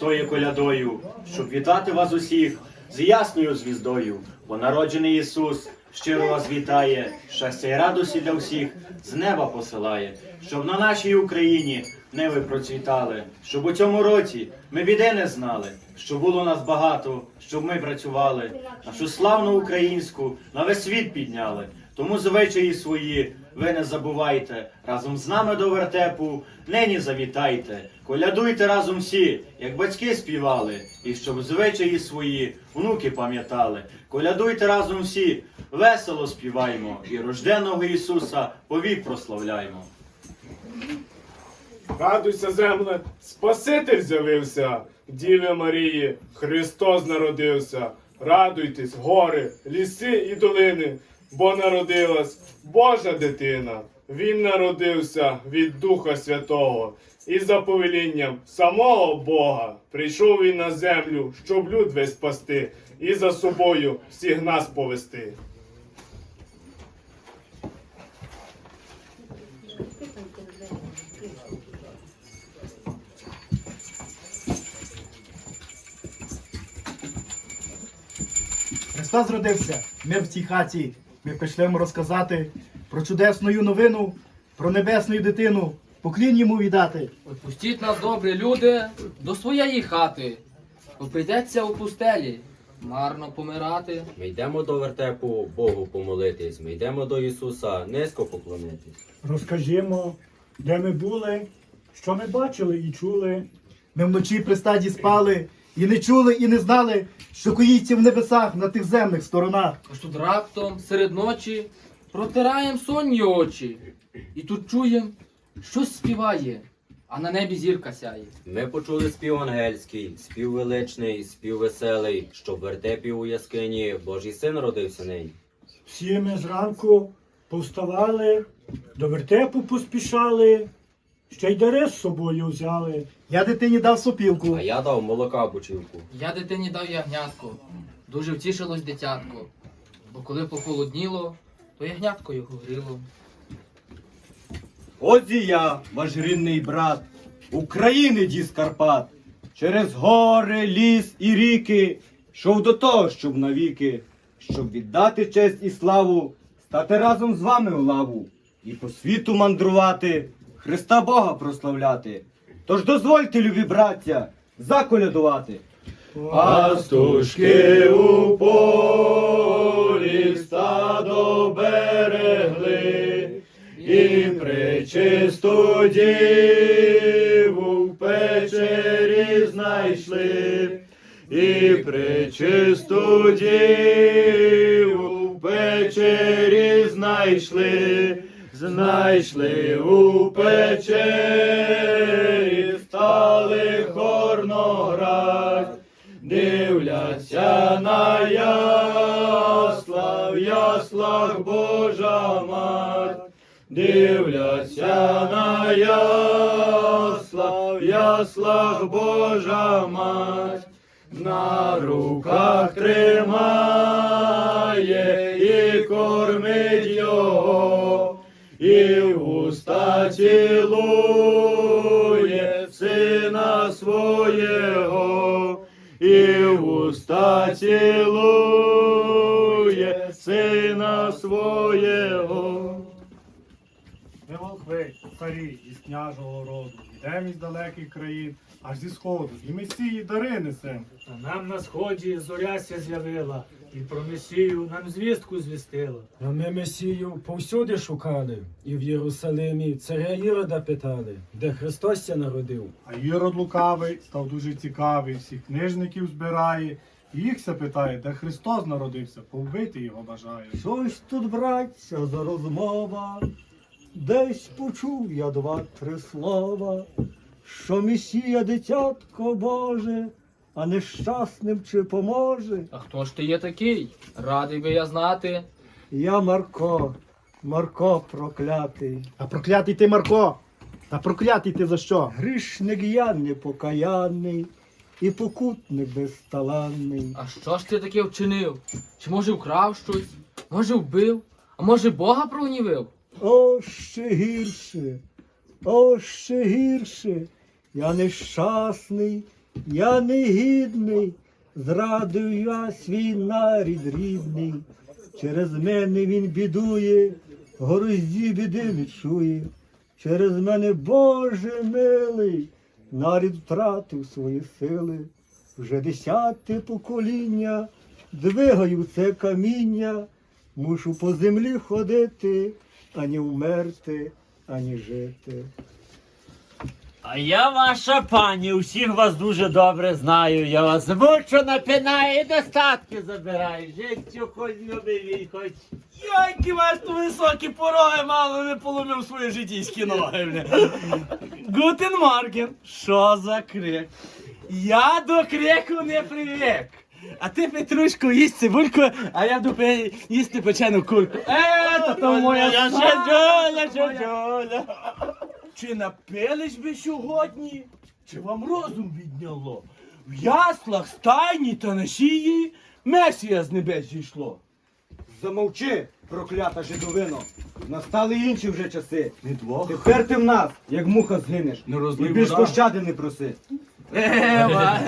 стої колядою, щоб вітати вас усіх з ясною звіздою, бо народжений Ісус щиро вас вітає, щастя і радості для всіх з неба посилає, щоб на нашій Україні неви процвітали, щоб у цьому році ми біди не знали, щоб було нас багато, щоб ми працювали, нашу славну українську на весь світ підняли. Тому звичаї свої ви не забувайте, разом з нами до вертепу нині завітайте, колядуйте разом всі, як батьки співали, і щоб звичаї свої внуки пам'ятали. Колядуйте разом всі, весело співаймо, і рожденого Ісуса повік прославляймо. Радуйся, земле, Спаситель з'явився, Діви Марії, Христос народився. Радуйтесь, гори, ліси і долини, бо народилась Божа дитина. Він народився від Духа Святого, і за повелінням самого Бога прийшов він на землю, щоб люд весь спасти, і за собою всіх нас повести. Христос зродився, ми в цій хаті. Ми прийшли розказати про чудесну новину, про небесну дитину, поклін йому віддати. Отпустіть нас, добрі люди, до своєї хати, бо прийдеться у пустелі марно помирати. Ми йдемо до вертепу Богу помолитись. Ми йдемо до Ісуса низько поклонитись. Розкажімо, де ми були, що ми бачили і чули. Ми вночі при стаді спали і не чули, і не знали, що коїться в небесах на тих земних сторонах. Аж тут раптом, серед ночі, протираєм сонні очі. І тут чуєм, щось співає, а на небі зірка сяє. Ми почули спів ангельський, спів величний, спів веселий, що в вертепі у яскині Божий син родився нині. Всі ми зранку повставали, до вертепу поспішали, ще й дари з собою взяли. Я дитині дав сопілку. А я дав молока бучівку. Я дитині дав ягнятко, дуже втішилось дитятко. Бо коли похолодніло, то ягнятко його гріло. Ось і я, ваш рідний брат, України діз Карпат, через гори, ліс і ріки, йшов до того, щоб навіки, щоб віддати честь і славу, стати разом з вами у лаву і по світу мандрувати, Христа Бога прославляти. Тож дозвольте, любі браття, заколядувати. Пастушки у полі стадо берегли, і пречисту діву в печері знайшли, і пречисту діву в печері знайшли, знайшли у печері, стали хорно грать, дивляться на ясла, в яслах Божа мать, дивляться на ясла, в яслах Божа мать, на руках тримає і кормить його, і в уста цілує сина свого, і в уста цілує сина свого. Ми волхви, царі із княжого роду, йдемо із далеких країн, аж зі сходу, і месії дари несем. А нам на сході зоряся з'явила, і про Месію нам звістку звістила. А ми Месію повсюди шукали, і в Єрусалимі царя Ірода питали, де Христос ся народив. А Ірод лукавий став дуже цікавий, всіх книжників збирає, їх се питає, де Христос народився, повбити його бажає. Щось тут, братця, за розмова. Десь почув я два-три слова, що Месія дитятко Боже, а нещасним чи поможе. А хто ж ти є такий? Радий би я знати. Я Марко, Марко проклятий. А проклятий ти Марко! А проклятий ти за що? Грішник я непокаянний і покутник безталанний. А що ж ти таке вчинив? Чи може вкрав щось? Може вбив? А може Бога прогнівив? О, ще гірше, о, ще гірше. Я нещасний я негідний, зрадив я свій нарід рідний. Через мене він бідує, горозді біди не чує. Через мене, Боже милий, нарід втратив свої сили. Вже десяте покоління, двигаю це каміння, мушу по землі ходити, ані вмерти, ані жити. А я ваша пані, усіх вас дуже добре знаю. Я вас мучу напинаю і достатки забираю. Життю хоч любиві, хоч. Які маєш ту високі пороги, мало не поломив свої житійські ноги. бля. Гутен Морген, що за крик? Я до крику не привик. А ти, Петрушко, їсть цибульку, а я пе- їсти печену курку. Е, то то моя Я сама. жадюля, жадюля. Чи напились би сьогодні? Чи вам розум відняло? В яслах, стайні та на сії Месія з небес зійшло. Замовчи, проклята жидовино. Настали інші вже часи. Тепер ти в нас, як муха згинеш. Не І більш вода. пощади не проси. Ева,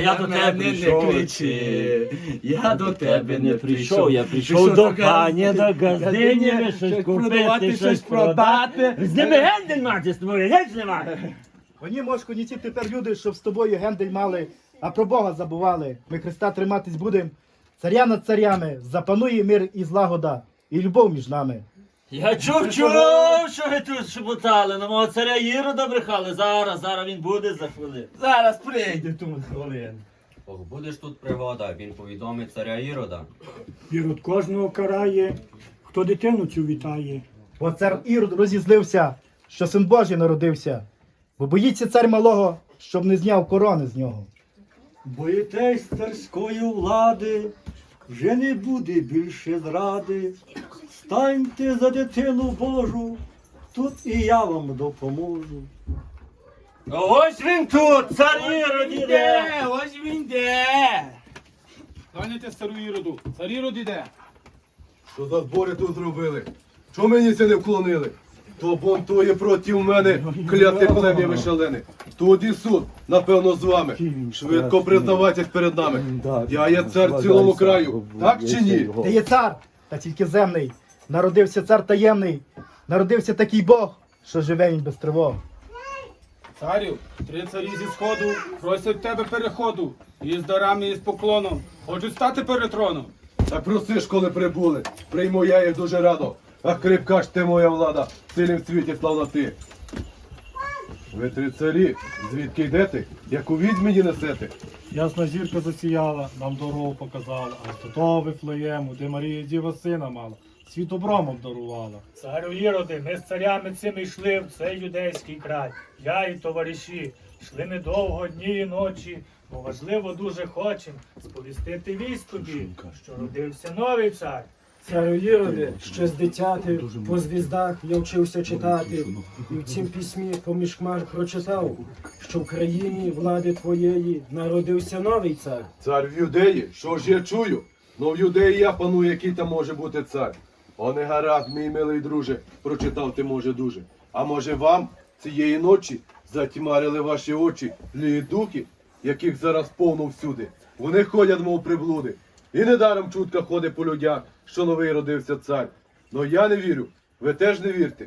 я до тебе не прийшов. кричи. Я до тебе не прийшов. Я прийшов до пані, до газдині, щось щось купити, щось продати. З ними гендель мати, з тобою геть немає. Вони, мошку, не ті тепер люди, щоб з тобою гендель мали, а про Бога забували. Ми Христа триматись будем. Царя над царями, запанує мир і злагода, і любов між нами. Я чув, чув, що ви тут шепотали, на мого царя Ірода брехали. Зараз, зараз він буде за хвилину. Зараз прийде тут хвилин. Ох, будеш тут пригода, він повідомить царя Ірода. Ірод кожного карає, хто дитину цю вітає. Бо цар Ірод розізлився, що син Божий народився, бо боїться цар малого, щоб не зняв корони з нього. Боїтесь царської влади, вже не буде більше зради. Станьте за дитину Божу, тут і я вам допоможу. Ось він тут, цар Ірод іде. Ось він де. Ганяйте стару Іроду, цар Ірод іде. Що за збори тут зробили? Чого мені це не вклонили? То бунтує проти мене кляте плем'я вишалене. Тоді суд, напевно, з вами. Швидко признавайтесь перед нами. Я є цар цілому краю, так чи ні? Ти є цар, та тільки земний. Народився цар таємний, народився такий Бог, що живе він без тривог. Царю, три царі зі сходу просять тебе переходу. І з дарами, і з поклоном. Хочуть стати перед троном. Так проси ж, коли прибули. Прийму я їх дуже радо. А крепка ж ти моя влада, в цілім світі славна ти. Ви три царі, звідки йдете? Яку мені несете? Ясна зірка засіяла, нам дорогу показала, аж до того Вифлеєму, де Марія Діва сина мала, світ добром обдарувала. Царю Іроди, ми з царями цими йшли в цей юдейський край. Я і товариші. Йшли ми довго дні і ночі, бо важливо дуже хочем сповістити вість тобі, що родився новий цар. Царю Іроде, ще з дитяти, по звіздах я вчився читати, і в цім письмі поміж хмар прочитав, що в країні влади твоєї народився новий цар. Цар в юдеї, що ж я чую? Ну в юдеї я паную, який там може бути цар. О, не гаразд, мій милий друже, прочитав ти може дуже. А може вам цієї ночі затьмарили ваші очі злі духи, яких зараз повно всюди. Вони ходять, мов приблуди. І недаром чутка ходить по людях, що новий родився цар. Но я не вірю, ви теж не вірте.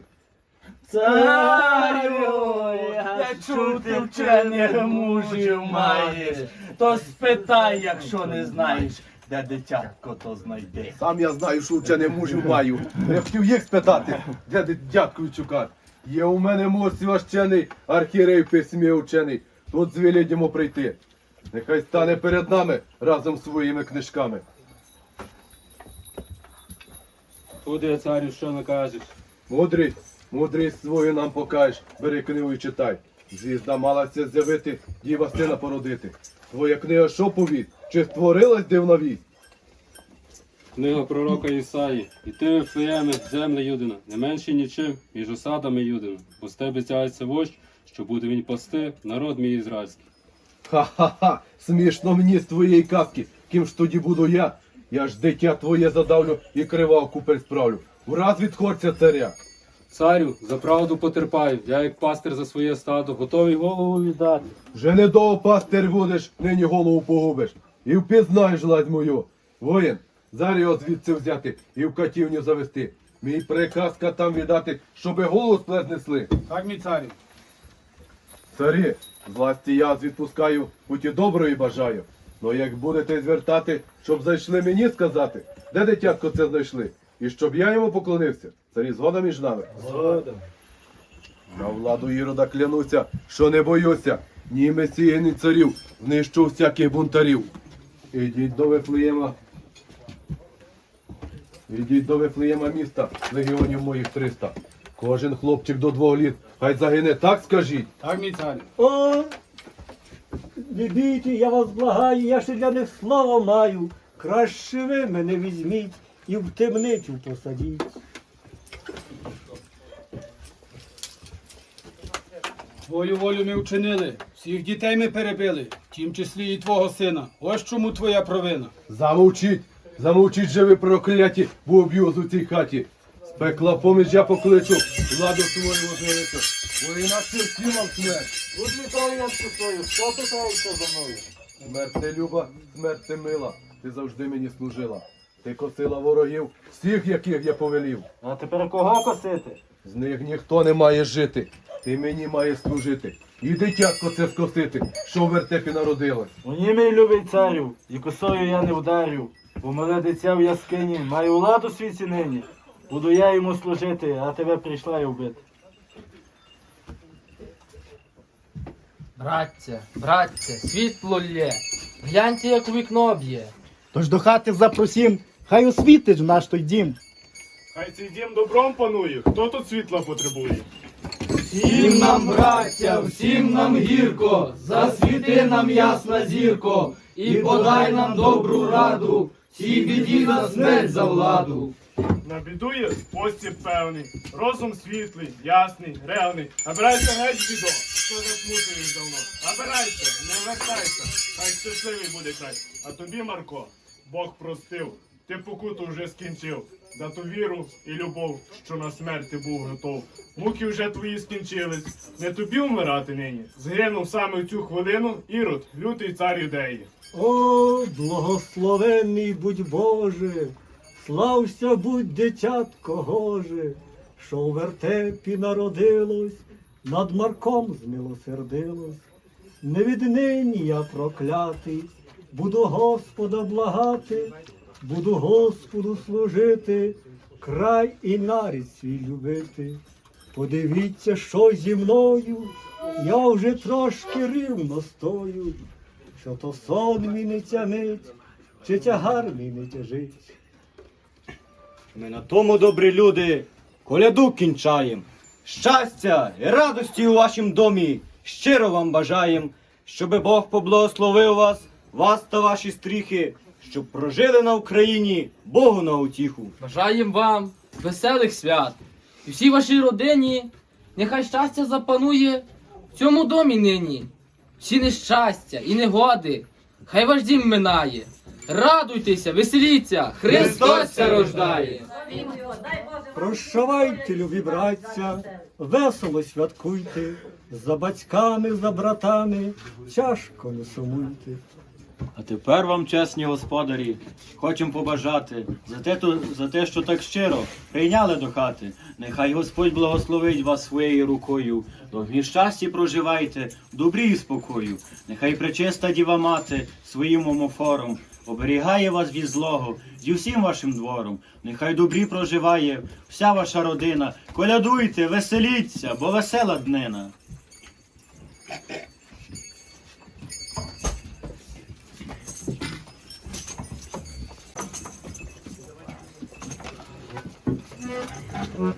Царю, я чув ти вчених мужів маєш. То спитай, якщо не знаєш, де дитятко то знайде. Сам я знаю, що вчене мужів маю. Я хотів їх спитати, де ти дядьку чукати. Є у мене муж священий, архірей в письмі учений. Тут звелідімо прийти. Нехай стане перед нами разом з своїми книжками. Туди, царю, що накажеш? Мудрість, мудрість свою нам покажеш, бери книгу і читай. Звізда малася з'явити, діва сина породити. Твоя книга що повість? Чи створилась дивна вість? Книга пророка Ісаї. І ти, Вифлеєме, земля Юдина, не менше нічим, між осадами Юдина. Бо з тебе з'явиться вождь, що буде він пасти, народ мій ізраїльський. Ха-ха-ха, смішно мені з твоєї казки. Ким ж тоді буду я? Я ж дитя твоє задавлю і кривав купель справлю. Враз від хорця царя. Царю, за правду потерпаю. Я як пастир за своє стадо, готовий голову віддати. Вже недовго пастир будеш, нині голову погубиш. І впізнаєш ладь мою. Воїн, зараз його звідси взяти і в катівню завести. Мій приказ там віддати, щоби голову сплет несли. Так, мій царю. Царі, з власті я відпускаю, путі доброї бажаю. Но як будете звертати, щоб зайшли мені сказати, де дитятко це знайшли, і щоб я йому поклонився, царі згода між нами. Згода. На владу Ірода клянуся, що не боюся, ні месії, ні царів, знищу всяких бунтарів. Ідіть до Вифлеєма. Ідіть до Вифлеєма міста, легіонів моїх 300. Кожен хлопчик до двох літ, хай загине, так скажіть. Так, мій царю. О, не бійте, я вас благаю, я ще для них слово маю. Краще ви мене візьміть і в темницю посадіть. Твою волю ми вчинили, всіх дітей ми перебили, в тім числі і твого сина. Ось чому твоя провина. Замовчіть, замовчіть же ви прокляті, бо уб'ю у цій хаті. Пекла поміж я покличу, владу свою інакше всім вам смерть. Відлітай над свою, що питається за мною? Смерть ти люба, смерть ти мила, ти завжди мені служила. Ти косила ворогів, всіх, яких я повелів. А тепер кого косити? З них ніхто не має жити. Ти мені маєш служити. І дитятко це скосити, що в вертепі народилось. Ні, мій любий царю, і косою я не вдарю, бо мале дитя в яскині має владу в світі нині. Буду я йому служити, а тебе прийшла й вбити. Братця, братця, світло лє. Гляньте, як у вікно б'є. Тож до хати запросім, хай освітить наш той дім. Хай цей дім добром панує. Хто тут світла потребує? Всім нам, браття, всім нам гірко, засвіти нам ясна зірко, і подай нам добру раду, цій біді на смерть за владу. Набідує постіп певний, розум світлий, ясний, ревний. Набирайся геть бідо, що засмутуєш давно. Набирайся, не вертайся, хай щасливий буде край. А тобі, Марко, Бог простив, ти покуту вже скінчив. За ту віру і любов, що на смерть ти був готов. Муки вже твої скінчились. Не тобі вмирати нині. Згинув саме в цю хвилину Ірод, лютий цар юдеї. О, благословенний будь Боже, слався будь дитятко Гоже, що в вертепі народилось, над Марком змилосердилось. Не віднині я проклятий, буду Господа благати, буду Господу служити, край і нарід свій любити. Подивіться, що зі мною, я вже трошки рівно стою. Що то сон мій не тянить, чи тягар мій не тяжить. Ми на тому, добрі люди, коляду кінчаєм. Щастя і радості у вашім домі щиро вам бажаєм, щоби Бог поблагословив вас, вас та ваші стріхи, щоб прожили на Україні Богу на утіху. Бажаєм вам веселих свят. І всій вашій родині нехай щастя запанує в цьому домі нині. Всі нещастя і негоди, хай ваш дім минає. Радуйтеся, веселіться, Христос ся рождає. Прощавайте, любі братця, весело святкуйте, за батьками, за братами, тяжко не сумуйте. А тепер вам, чесні господарі, хочемо побажати за те, то- за те, що так щиро прийняли до хати. Нехай Господь благословить вас своєю рукою. Довгі щасті проживайте, в добрі і спокою. Нехай пречиста діва мати своїм омофором оберігає вас від злого зі всім вашим двором. Нехай добрі проживає вся ваша родина. Колядуйте, веселіться, бо весела днина. Прийшла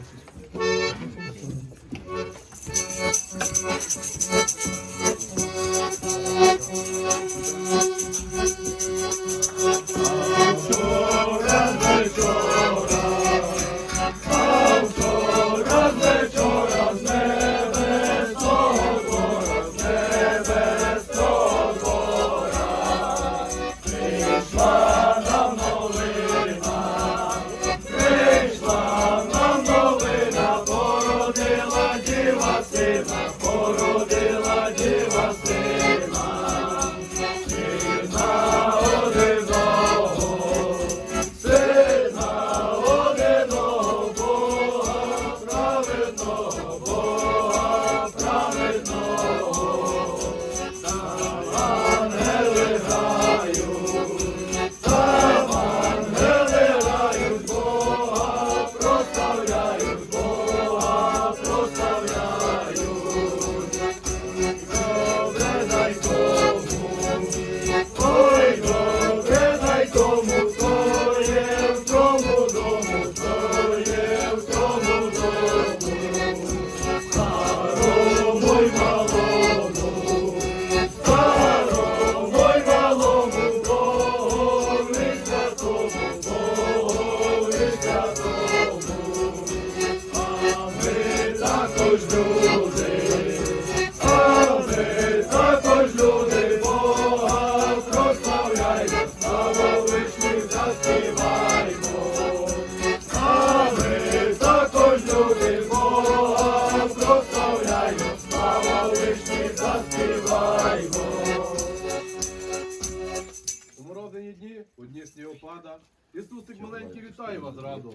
Ісусик маленький вітає вас радо.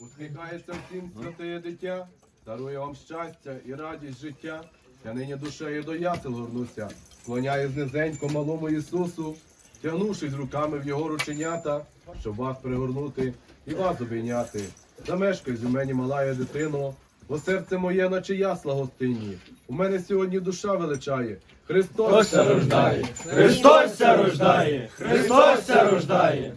Усміхається всім святеє дитя, дарує вам щастя і радість життя. Я нині душею до ясел горнуся, склоняюсь низенько малому Ісусу, тягнувшись руками в його рученята, щоб вас пригорнути і вас обійняти. Замешкай у мені малая дитино, бо серце моє, наче ясла гостинні. У мене сьогодні душа величає. Христос Христос рождає, Христос рождає, Христос рождає.